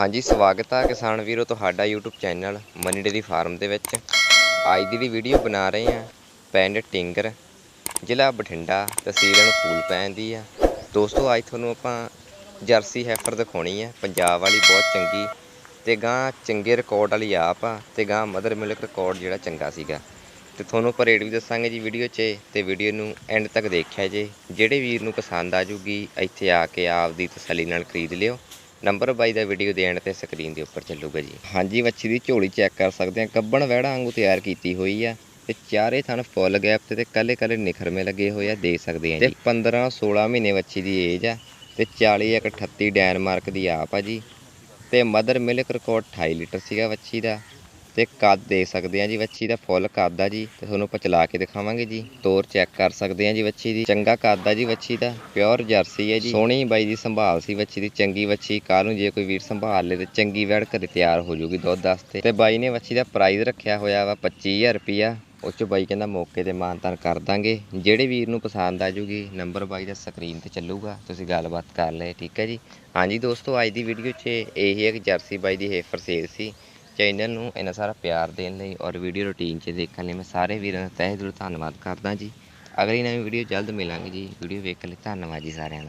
ਹਾਂਜੀ, ਸਵਾਗਤ ਆ ਕਿਸਾਨ ਵੀਰੋ ਤੁਹਾਡਾ YouTube channel Mani dairy farm ਦੇ ਵਿੱਚ। ਅੱਜ ਦੀ ਜਿਹੜੀ ਵੀਡੀਓ ਬਣਾ ਰਹੇ ਆ ਪਿੰਡ ਟਿੰਗਰ, ਜ਼ਿਲ੍ਹਾ ਬਠਿੰਡਾ, ਤਹਿਸੀਲ ਨੂੰ ਫੂਲ ਪੈਂਦੀ ਆ। ਦੋਸਤੋ, ਅੱਜ ਤੁਹਾਨੂੰ ਆਪਾਂ ਜਰਸੀ ਹੈਫਰ ਦਿਖਾਉਣੀ ਆ। ਪੰਜਾਬ ਵਾਲੀ ਬਹੁਤ ਚੰਗੀ ਤੇ ਗਾਂ ਚੰਗੇ ਰਿਕਾਰਡ ਵਾਲੀ ਆਪ ਆ ਤੇ ਗਾਂ ਮਦਰ ਮਿਲਕ ਰਿਕਾਰਡ ਜਿਹੜਾ ਚੰਗਾ ਸੀਗਾ। ਤੇ ਤੁਹਾਨੂੰ ਆਪਾਂ ਰੇਟ ਵੀ ਦੱਸਾਂਗੇ ਜੀ ਵੀਡੀਓ 'ਚ ਤੇ ਵੀਡੀਓ ਨੂੰ ਐਂਡ ਤੱਕ ਦੇਖਿਆ ਜੇ। ਜਿਹੜੇ ਵੀਰ ਨੂੰ ਪਸੰਦ ਆ ਜੂਗੀ, ਇੱਥੇ ਆ ਕੇ ਆਪ ਦੀ ਤਸੱਲੀ ਨਾਲ ਖਰੀਦ ਲਿਓ। ਨੰਬਰ ਬਾਈ ਦਾ ਵੀਡੀਓ ਦੇਣ ਤੇ ਸਕਰੀਨ ਦੇ ਉੱਪਰ ਚੱਲੂਗਾ ਜੀ। ਹਾਂਜੀ ਵੱਛੀ ਦੀ ਝੋਲੀ ਚੈੱਕ ਕਰ ਸਕਦੇ ਆ ਕੱਬਣ ਵਹਿੜਾ ਵਾਂਗੂ ਤਿਆਰ ਕੀਤੀ ਹੋਈ ਆ ਤੇ ਚਾਰੇ ਥਣ ਫੁੱਲ ਗੈਪ ਤੇ ਤੇ ਕੱਲੇ ਕੱਲੇ ਨਿਖਰਮੇ ਲੱਗੇ ਹੋਏ ਆ, ਦੇਖ ਸਕਦੇ ਆ ਜੀ। ਤੇ 15 16 ਮਹੀਨੇ ਵੱਛੀ ਦੀ ਏਜ ਆ ਤੇ 40 ਇੱਕ 38 ਡੈਨਮਾਰਕ ਦੀ ਆਪ ਆ ਜੀ। ਤੇ ਮਦਰ ਮਿਲਕ ਰਿਕਾਰਡ 28 ਲੀਟਰ ਸੀਗਾ ਵੱਛੀ ਦਾ। ਤੇ ਕੱਦ ਦੇ ਸਕਦੇ ਆ ਜੀ ਵੱਛੀ ਦਾ, ਫੁੱਲ ਕੱਦ ਆ ਜੀ, ਤੇ ਤੁਹਾਨੂੰ ਆਪਾਂ ਚਲਾ ਕੇ ਦਿਖਾਵਾਂਗੇ ਜੀ। ਤੋਰ ਚੈੱਕ ਕਰ ਸਕਦੇ ਆ ਜੀ ਵੱਛੀ ਦੀ। ਚੰਗਾ ਕੱਦ ਆ ਜੀ ਵੱਛੀ ਦਾ, ਪਿਓਰ ਜਰਸੀ ਹੈ ਜੀ। ਸੋਹਣੀ ਬਾਈ ਦੀ ਸੰਭਾਲ ਸੀ ਵੱਛੀ ਦੀ, ਚੰਗੀ ਵੱਛੀ। ਕੱਲ ਨੂੰ ਜੇ ਕੋਈ ਵੀਰ ਸੰਭਾਲ ਲੇ ਤੇ ਚੰਗੀ ਵੈੜ ਘਰੇ ਤਿਆਰ ਹੋ ਜੂਗੀ ਦੁੱਧ ਵਾਸਤੇ। ਤੇ ਬਾਈ ਨੇ ਵੱਛੀ ਦਾ ਪ੍ਰਾਈਸ ਰੱਖਿਆ ਹੋਇਆ ਵਾ 25000 ਰੁਪਿਆ ਉਹ 'ਚ ਬਾਈ ਕਹਿੰਦਾ ਮੌਕੇ ਤੇ ਮਾਨਤਾਨ ਕਰ ਦਾਂਗੇ। ਜਿਹੜੇ ਵੀਰ ਨੂੰ ਪਸੰਦ ਆ ਜੂਗੀ, ਨੰਬਰ ਬਾਈ ਦਾ ਸਕਰੀਨ ਤੇ ਚੱਲੂਗਾ। ਤੁਸੀਂ ਗੱਲਬਾਤ ਕਰ ਲਏ, ਠੀਕ ਹੈ ਜੀ। ਹਾਂਜੀ ਦੋਸਤੋ, ਅੱਜ ਦੀ ਵੀਡੀਓ 'ਚ ਇਹੀ ਹੈ ਕਿ ਜਰਸੀ ਬਾਈ ਦੀ ਹੇਫਰ ਸੇਲ ਸੀ। ਚੈਨਲ ਨੂੰ ਇੰਨਾ ਸਾਰਾ ਪਿਆਰ ਦੇਣ ਲਈ ਔਰ ਵੀਡੀਓ ਰੂਟੀਨ 'ਚ ਦੇਖਣ ਲਈ ਮੈਂ ਸਾਰੇ ਵੀਰਾਂ ਦਾ ਤਹਿ ਦਿਲੋਂ ਧੰਨਵਾਦ ਕਰਦਾ ਜੀ। ਅਗਲੀ ਨਵੀਂ ਵੀਡੀਓ ਜਲਦ ਮਿਲਾਂਗੇ ਜੀ। ਵੀਡੀਓ ਵੇਖਣ ਲਈ ਧੰਨਵਾਦ ਜੀ ਸਾਰਿਆਂ ਦਾ।